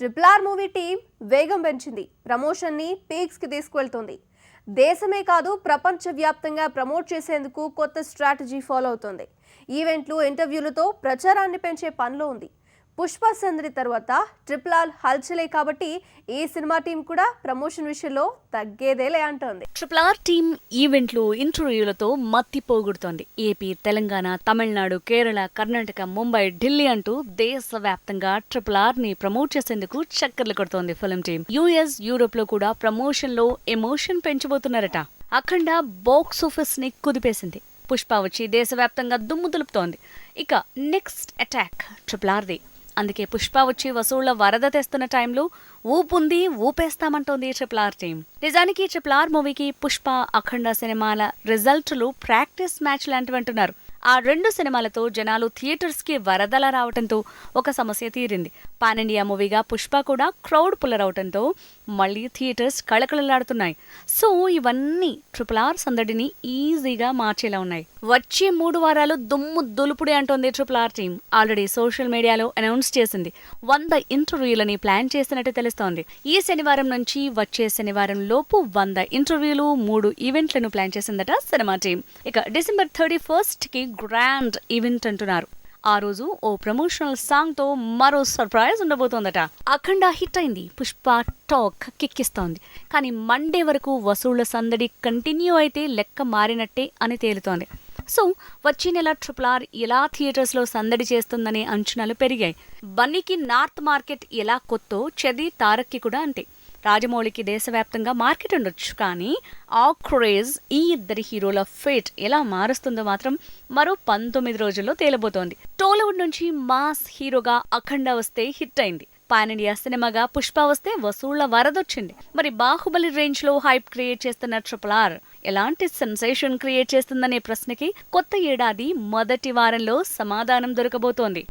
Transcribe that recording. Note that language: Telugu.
ట్రిపుల్ ఆర్ మూవీ టీం వేగం పెంచింది. ప్రమోషన్ని పీక్స్కి తీసుకువెళ్తుంది దేశమే కాదు ప్రపంచవ్యాప్తంగా ప్రమోట్ చేసేందుకు కొత్త స్ట్రాటజీ ఫాలో అవుతోంది. ఈవెంట్లు ఇంటర్వ్యూలతో ప్రచారాన్ని పెంచే పనిలో ఉంది. పుష్ప సందడి తర్వాత ట్రిపుల్ ఆర్ హల్చలే కాబట్టి ఈ సినిమా టీం కూడా ప్రమోషన్ విషయంలో తగ్గేదేలే అంటోంది. ట్రిపుల్ ఆర్ టీం ఈవెంట్లు ఇంటర్వ్యూలతో మత్తి పోగొడుతోంది. ఏపీ తెలంగాణ తమిళనాడు కేరళ కర్ణాటక ముంబై ఢిల్లీ అంటూ దేశవ్యాప్తంగా ట్రిపుల్ ఆర్ని ప్రమోట్ చేసేందుకు చక్కర్లు కొడుతోంది ఫిల్మ్ టీం. యుఎస్ యూరోప్లో కూడా ప్రమోషన్లో ఎమోషన్ పెంచబోతున్నారట. అఖండ బాక్స్ ఆఫీస్ని కుదిపేసింది. పుష్ప వచ్చి దేశవ్యాప్తంగా దుమ్ము దులుపుతోంది. ఇక నెక్స్ట్ అటాక్ ట్రిపుల్ ఆర్ది. అందుకే పుష్ప వచ్చి వసూళ్ళ వరద తెస్తున్న టైంలో ఊపుంది ఊపేస్తామంటోంది ట్రిపుల్ ఆర్ టీం. నిజానికి ట్రిపుల్ ఆర్ మూవీకి పుష్ప అఖండ సినిమాల రిజల్ట్లు ప్రాక్టీస్ మ్యాచ్ లాంటివి అంటున్నారు. ఆ రెండు సినిమాలతో జనాలు థియేటర్స్కి వరదలా రావడంతో ఒక సమస్య తీరింది. పాన్ ఇండియా మూవీగా పుష్ప కూడా క్రౌడ్ పుల్లరవటంతో మళ్ళీ థియేటర్స్ కళకళలాడుతున్నాయి. సో ఇవన్నీ ట్రిపుల్ ఆర్ సందడిని ఈజీగా మార్చేలా ఉన్నాయి. వచ్చే మూడు వారాలు దుమ్ము దులుపుడే అంటోంది triple R team already social మీడియాలో అనౌన్స్ చేసింది. వంద ఇంటర్వ్యూలని ప్లాన్ చేసినట్టు తెలుస్తోంది. ఈ శనివారం నుంచి వచ్చే శనివారం లోపు వంద ఇంటర్వ్యూలు మూడు ఈవెంట్లను ప్లాన్ చేసిందట సినిమా టీం ఇక డిసెంబర్ థర్టీ ఫస్ట్కి గ్రాండ్ ఈవెంట్ అంటున్నారు. ఆ రోజు ఓ ప్రమోషనల్ సాంగ్తో మరో సర్ప్రైజ్ ఉండబోతోందట. అఖండ హిట్ అయింది. పుష్ప టాక్ కిక్కిస్తోంది. కానీ మండే వరకు వసూళ్ళ సందడి కంటిన్యూ అయితే లెక్క మారినట్టే అని తేలుతోంది. సో వచ్చే నెల ట్రిపుల్ ఆర్ ఎలా థియేటర్స్లో సందడి చేస్తుందనే అంచనాలు పెరిగాయి. బన్నీకి నార్త్ మార్కెట్ ఎలా కొత్తో చది తారక్కి కూడా అంతే. రాజమౌళికి దేశవ్యాప్తంగా మార్కెట్ ఉండొచ్చు కానీ ఆ క్రేజ్ ఈ ఇద్దరి హీరోల ఫేట్ ఎలా మారుస్తుందో మాత్రం మరో పంతొమ్మిది రోజుల్లో తేలబోతోంది. టోలీవుడ్ నుంచి మాస్ హీరోగా అఖండ వస్తే హిట్ అయింది. పాన్ ఇండియా సినిమాగా పుష్ప వస్తే వసూళ్ళ వరదొచ్చింది. మరి బాహుబలి రేంజ్లో హైప్ క్రియేట్ చేస్తున్న ట్రిపుల్ ఆర్ ఎలాంటి సెన్సేషన్ క్రియేట్ చేస్తుందనే ప్రశ్నకి కొత్త ఏడాది మొదటి వారంలో సమాధానం దొరకబోతోంది.